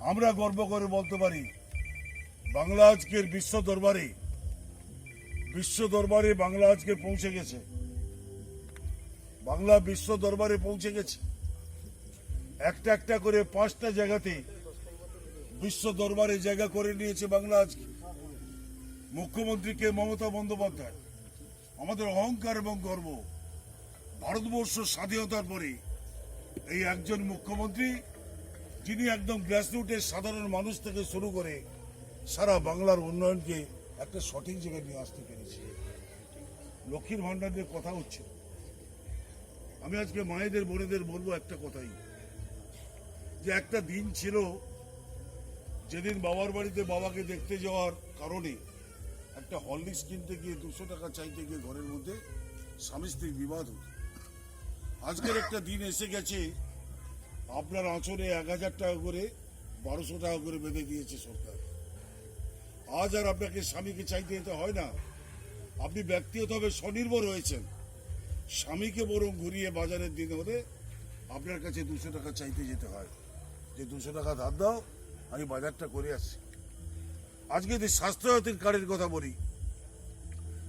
আমরা গর্ব করে বলতে পারি, বাংলা আজকের বিশ্ব দরবারে বিশ্ব দরবারে বাংলা আজকে পৌঁছে গেছে। বাংলা বিশ্ব দরবারে পৌঁছে গেছে। একটা একটা করে পাঁচটা জায়গাতে বিশ্ব দরবারে জায়গা করে নিয়েছে বাংলা আজকে। মুখ্যমন্ত্রীকে মমতা বন্দ্যোপাধ্যায়। আমাদের অহংকার এবং গর্ব, ভারতবর্ষ স্বাধীনতার পরে এই একজন মুখ্যমন্ত্রী যিনি একদম গ্রাসরুটের সাধারণ মানুষ থেকে শুরু করে সারা বাংলার উন্নয়নকে একটা সঠিক জায়গায় নিয়ে আসতে পেরেছে। লক্ষ্মীর ভাণ্ডারের কথা হচ্ছে। আমি আজকে মায়েদের, বোনেদের বলব একটা কথাই। যে একটা দিন ছিল, যেদিন বাবার বাড়িতে বাবাকে দেখতে যাওয়ার কারণে একটা হরলিক্স কিনতে গিয়ে দুশো টাকা চাইতে গিয়ে ঘরের মধ্যে স্বামী স্ত্রীর বিবাদ হতো। আজকের একটা দিন এসে গেছে আপনার আঁচলে এক হাজার টাকা করে, বারোশো টাকা করে বেঁধে দিয়েছে সরকার। আজ আর আপনাকে স্বামীকে চাইতে যেতে হয় না। আপনি ব্যক্তিগতভাবে স্বনির্ভর হয়েছেন। স্বামীকে বরং ঘুরিয়ে বাজারের দিন হলে আপনার কাছে দুশো টাকা চাইতে যেতে হয়। যে দুশো টাকা ধার দাও, আমি বাজারটা করে আসছি। আজকে যদি স্বাস্থ্যসাথীর কার্ডের কথা বলি,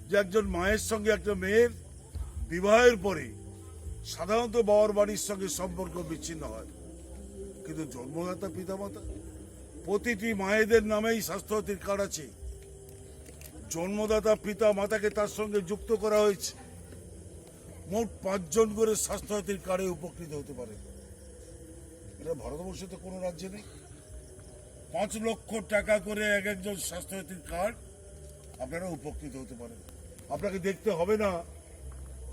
যে একজন মায়ের সঙ্গে একটা মেয়ের বিবাহের পরে সাধারণত বাবার বাড়ির সঙ্গে সম্পর্ক বিচ্ছিন্ন হয়। কিন্তু জন্মদাতা পিতামাতা, প্রতিটি মায়েদের নামেই স্বাস্থ্যসাথীর কার্ড আছে। জন্মদাতা পিতা মাতাকে তার সঙ্গে যুক্ত করা হয়েছে। মোট পাঁচজন করে স্বাস্থ্যসাথীর কার্ডে উপকৃত হতে পারে। এটা ভারতবর্ষে তো কোনো রাজ্যে নেই। পাঁচ লক্ষ টাকা করে এক একজন স্বাস্থ্যসাথীর কার্ড আপনারা উপকৃত হতে পারেন। আপনাকে দেখতে হবে না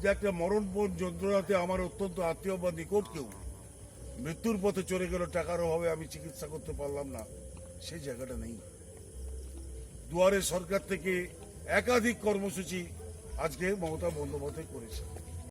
যে একটা মরণপণ যন্ত্রণাতে আমার অত্যন্ত আত্মীয় বা নিকট কেউ মৃত্যুর পথে চলে গেল, টাকার অভাবে আমি চিকিৎসা করতে পারলাম না সেই জায়গাটা নেই। দুয়ারে সরকার থেকে একাধিক কর্মসূচি আজকে মমতা বন্দ্যোপাধ্যায় করেছে